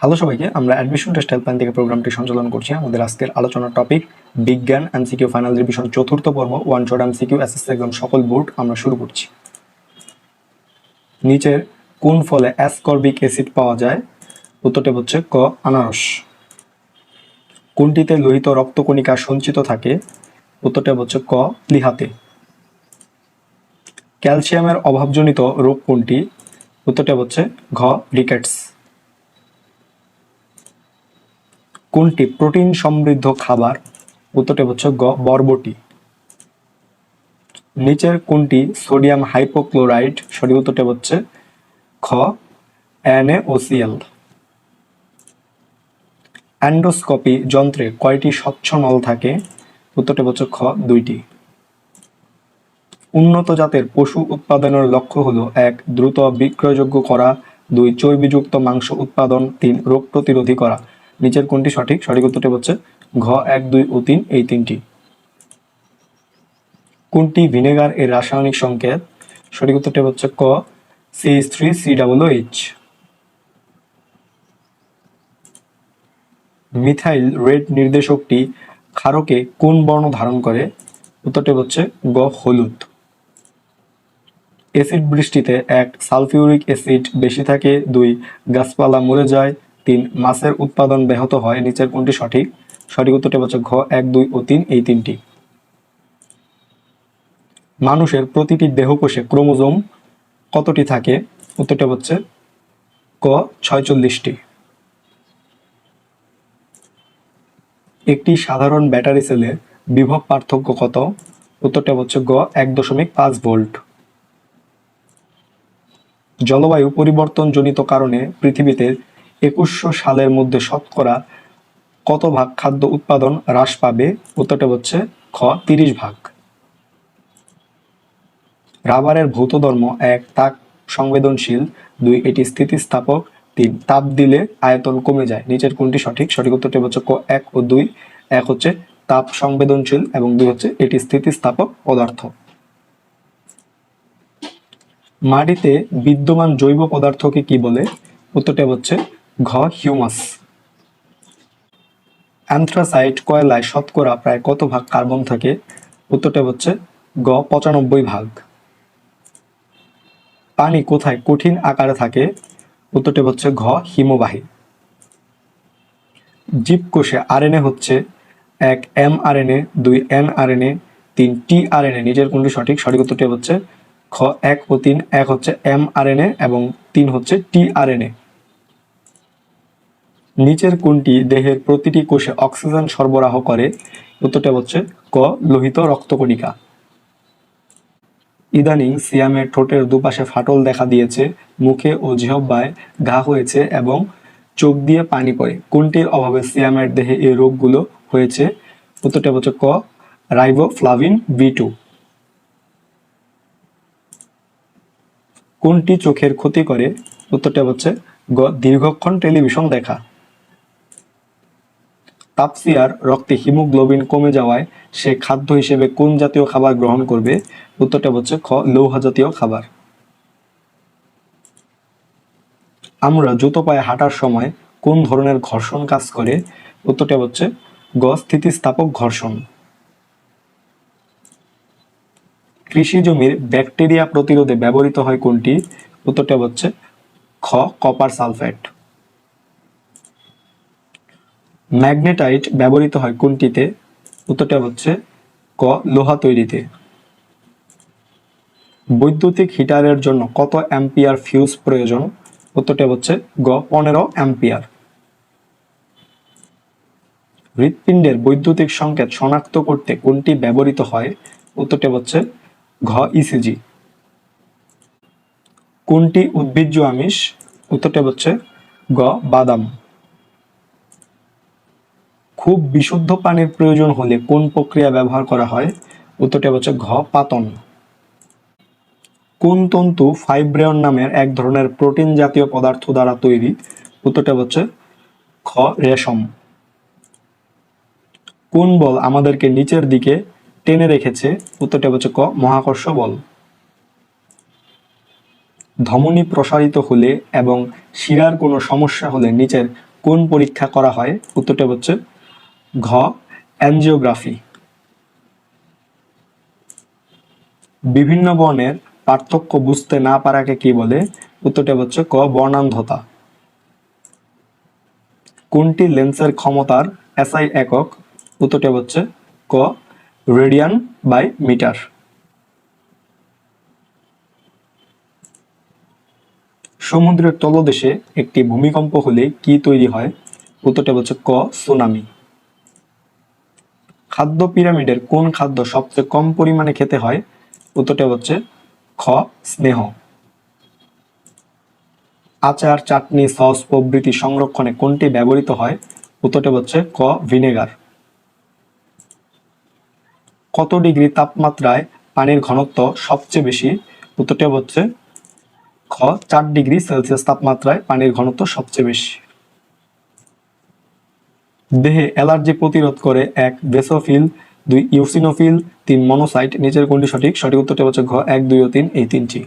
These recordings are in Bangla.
হ্যালো সবাইকে, আমরা অ্যাডমিশন টেস্ট হেল্পলাইন থেকে প্রোগ্রামটি সঞ্চালন করছি। আমাদের আজকের আলোচনার টপিক বিজ্ঞান এমসিকিউ ফাইনাল রিভিশন চতুর্থ পর্ব one shot MCQ SSC exam সকল বোর্ড আমরা শুরু করছি। নিচের কোন ফলে অ্যাসকর্বিক অ্যাসিড পাওয়া যায়? উত্তরটি হচ্ছে ক, আনারস। কোনটিতে লোহিত রক্তকণিকা সঞ্চিত থাকে? উত্তরটি হচ্ছে ক, লিহাতে। ক্যালসিয়ামের অভাবজনিত রোগ কোনটি? উত্তরটি হচ্ছে ঘ রিকেটস কোনটি প্রোটিন সমৃদ্ধ খাবার? উত্তরটি হচ্ছে গ, বরবটি। নিচের কোনটি সোডিয়াম হাইপোক্লোরাইড? সঠিক উত্তরটি হচ্ছে খ NaOCl অ্যান্ডোস্কোপি যন্ত্রে কয়টি স্বচ্ছ নল থাকে? উত্তরটি হচ্ছে খ, দুইটি। উন্নত জাতের পশু উৎপাদনের লক্ষ্য হলো, এক, দ্রুত বিক্রয়যোগ্য করা, দুই, চর্বিযুক্ত মাংস উৎপাদন, তিন, রোগ প্রতিরোধী করা। নিচের কোনটি সঠিক? সঠিক উত্তরটি হচ্ছে ঘ, এক, দুই ও তিন, এই তিনটি। কোনটি ভিনেগার এর রাসায়নিক সংকেত? সঠিক উত্তরটি হচ্ছে ক C three C double H methyl red নির্দেশকটি ক্ষারকে কোন বর্ণ ধারণ করে? উত্তরটি হচ্ছে গ, হলুদ। অ্যাসিড বৃষ্টিতে এক সালফিউরিক অ্যাসিড বেশি থাকে, দুই, গাছপালা মরে যায়, তিন, মাছের উৎপাদন ব্যাহত হয়, নিচের কোনটি সঠিক? সঠিক উত্তরটি হচ্ছে ঘ, এক, দুই ও তিন, এই তিনটি। মানুষের প্রতিটি দেহকোষে ক্রোমোজোম কতটি থাকে? উত্তরটি হচ্ছে ক, ছয়চল্লিশটি। একটি সাধারণ ব্যাটারি সেলে বিভব পার্থক্য কত? উত্তরটা হচ্ছে গ, এক দশমিক পাঁচ ভোল্ট। জলবায়ু পরিবর্তনজনিত কারণে পৃথিবীতে একুশশো সালের মধ্যে শতকরা কত ভাগ খাদ্য উৎপাদন হ্রাস পাবে উত্তরটা হচ্ছে খ, তিরিশ ভাগ। রাবারের ভৌত ধর্ম এক তাপ সংবেদনশীল। দুই, এটি স্থিতিস্থাপক। তিন, তাপ দিলে আয়তন কমে যায়। নিচের কোনটি সঠিক? সঠিক উত্তরটি হচ্ছে ক, এক ও দুই। এক হচ্ছে তাপ সংবেদনশীল এবং দুই হচ্ছে এটি স্থিতিস্থাপক পদার্থ। মাটিতে বিদ্যমান জৈব পদার্থকে কি বলে? উত্তরটি হচ্ছে ঘ, হিউমাস। অ্যান্থ্রাসাইট, কয়লায় শতকরা প্রায় কত ভাগ কার্বন থাকে? উত্তরটা হচ্ছে গ, পঁচানব্বই ভাগ। পানি কোথায় কঠিন আকারে থাকে? উত্তরটি হচ্ছে ঘ, হিমবাহী। জীবকোষে আরএনএ হচ্ছে এক এম আরএনএ, দুই এন আরএনএ, তিন টি আরএনএ। নিজের কোনটি সঠিক? সঠিক উত্তরটি হচ্ছে খ, এক ও তিন, এক হচ্ছে এম আরএনএ এবং তিন হচ্ছে টি আরএনএ নিচের কোনটি দেহের প্রতিটি কোষে অক্সিজেন সরবরাহ করে, উত্তরটা হচ্ছে ক, লোহিত রক্তকণিকা। ইদানিং সিয়ামের ঠোঁটের দুপাশে ফাটল দেখা দিয়েছে, মুখে ও জিহব্বায় ঘা হয়েছে এবং চোখ দিয়ে পানি পড়ে। কোনটির অভাবে সিয়ামের দেহে এই রোগগুলো হয়েছে, উত্তরটা হচ্ছে ক, রাইবোফ্লাভিন বি টু। কোনটি চোখের ক্ষতি করে? উত্তরটা হচ্ছে গ, দীর্ঘক্ষণ টেলিভিশন দেখা। তাপসিয়ার রক্তে হিমোগ্লোবিন কমে যাওয়ায় সে খাদ্য হিসেবে কোন জাতীয় খাবার গ্রহণ করবে? উত্তরটা হচ্ছে খ, লৌহ জাতীয় খাবার। আমরা জুতো পায়ে হাঁটার সময় কোন ধরনের ঘর্ষণ কাজ করে? উত্তরটা হচ্ছে গ, স্থিতিস্থাপক ঘর্ষণ। কৃষি জমির ব্যাকটেরিয়া প্রতিরোধে ব্যবহৃত হয় কোনটি? উত্তরটা হচ্ছে খ, কপার সালফেট। ম্যাগনেটাইট ব্যবহৃত হয় কোনটিতে? উত্তরটা হচ্ছে ক, লোহা তৈরিতে। বৈদ্যুতিক হিটারের জন্য কত অ্যাম্পিয়ার ফিউজ প্রয়োজন? উত্তরটা হচ্ছে গ, পনেরো অ্যাম্পিয়ার। হৃৎপিণ্ডের বৈদ্যুতিক সংকেত শনাক্ত করতে কোনটি ব্যবহৃত হয়? উত্তরটা হচ্ছে ঘ ইসিজি। কোনটি উদ্ভিজ্জ আমিষ? উত্তরটা হচ্ছে গ, বাদাম। খুব বিশুদ্ধ পানির প্রয়োজন হলে কোন প্রক্রিয়া ব্যবহার করা হয়? উত্তরটা হচ্ছে ঘ, পাতন। কোন তন্তু ফাইব্রেয়ন নামের এক ধরনের প্রোটিন জাতীয় পদার্থ দ্বারা তৈরি? উত্তরটা হচ্ছে খ, রেশম। কোন বল আমাদেরকে নিচের দিকে টেনে রেখেছে, উত্তরটা হচ্ছে ক, মহাকর্ষ বল। ধমনী প্রসারিত হলে এবং শিরার কোনো সমস্যা হলে নিচের কোন পরীক্ষা করা হয়? উত্তরটা হচ্ছে ঘ, অ্যানজিওগ্রাফি। বিভিন্ন বর্ণের পার্থক্য বুঝতে না পারাকে কি বলে? উত্তরটা হচ্ছে ক, বর্ণান্ধতা। কোনটি লেন্সের ক্ষমতার এসআই একক? উত্তরটা হচ্ছে ক রেডিয়ান বাই মিটার। সমুদ্রের তলদেশে একটি ভূমিকম্প হলে কি তৈরি হয়? উত্তরটা হচ্ছে ক, সুনামি। খাদ্য পিরামিডের কোন খাদ্য সবচেয়ে কম পরিমাণে খেতে হয়? উত্তরটা হচ্ছে খ, স্নেহ। আচার, চাটনি, সস প্রভৃতি সংরক্ষণে কোনটি ব্যবহৃত হয়? উত্তরটা হচ্ছে ক, ভিনেগার। কত ডিগ্রি তাপমাত্রায় পানির ঘনত্ব সবচেয়ে বেশি? উত্তরটা হচ্ছে খ, চার ডিগ্রি সেলসিয়াস তাপমাত্রায় পানির ঘনত্ব সবচেয়ে বেশি। দেহে অ্যালার্জি প্রতিরোধ করে এক বেসোফিল দুই ইউসিনোফিল, তিন মনোসাইট, নিচের কোনটি সঠিক? সঠিক উত্তরটা হচ্ছে ঘ, এক, দুই ও তিন, এই তিনটি।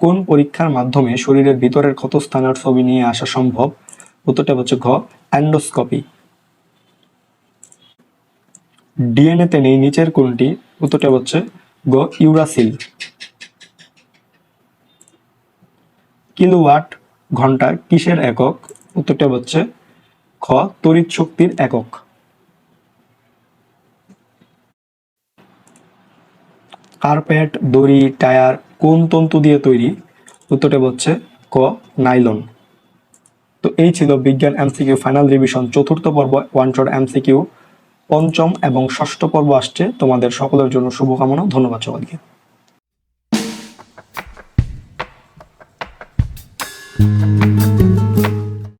কোন পরীক্ষার মাধ্যমে শরীরের ভিতরের ক্ষতস্থানের ছবি নিয়ে আসা সম্ভব? উত্তরটা হচ্ছে ঘ, অ্যান্ডোস্কোপি। ডিএনএ তে নেই, নিচের কোনটি? উত্তরটা হচ্ছে গ, ইউরাসিল। কিলোওয়াট ঘণ্টা কিসের একক? উত্তরটা হচ্ছে খ, তড়িৎ শক্তির একক। কার্পেট, দড়ি, টায়ার কোন তন্তু দিয়ে তৈরি? উত্তরটা হচ্ছে ক, নাইলন। তো এই ছিল বিজ্ঞান এমসিকিউ ফাইনাল রিভিশন চতুর্থ পর্ব, ওয়ান শট এমসিকিউ। পঞ্চম এবং ষষ্ঠ পর্ব আসছে। তোমাদের সকলের জন্য শুভকামনা। ধন্যবাদ সবাইকে। thank you